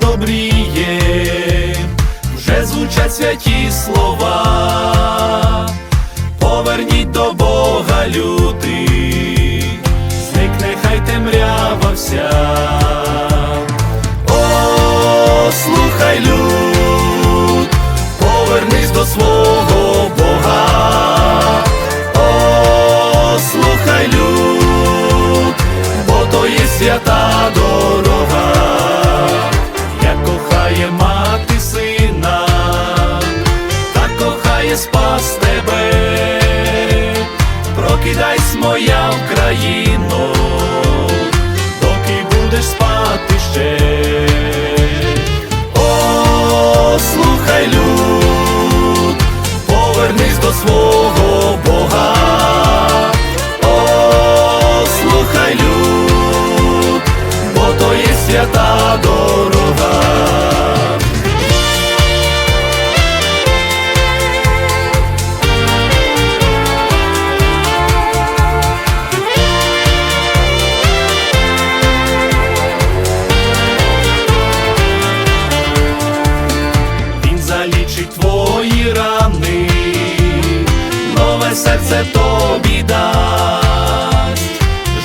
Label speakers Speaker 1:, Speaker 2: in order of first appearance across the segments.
Speaker 1: добріє, вже звучать святі слова, поверніть до Бога, люди, зникне хай темрява вся. Кохає спас тебе, прокидайсь, моя Україно, нове серце тобі дасть,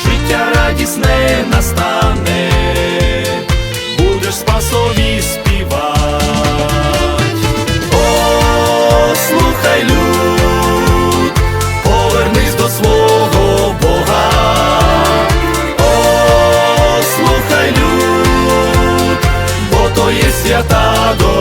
Speaker 1: життя радісне настане, будеш спасові співать. О, слухай, люд, повернись до свого Бога. О, слухай, люд, бо то є свята дорога.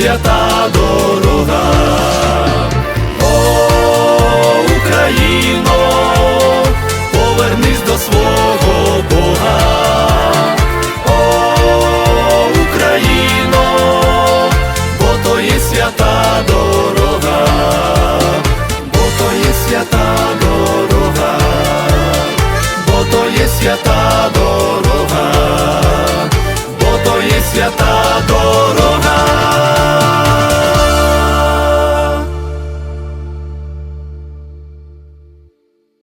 Speaker 1: Свята дорога.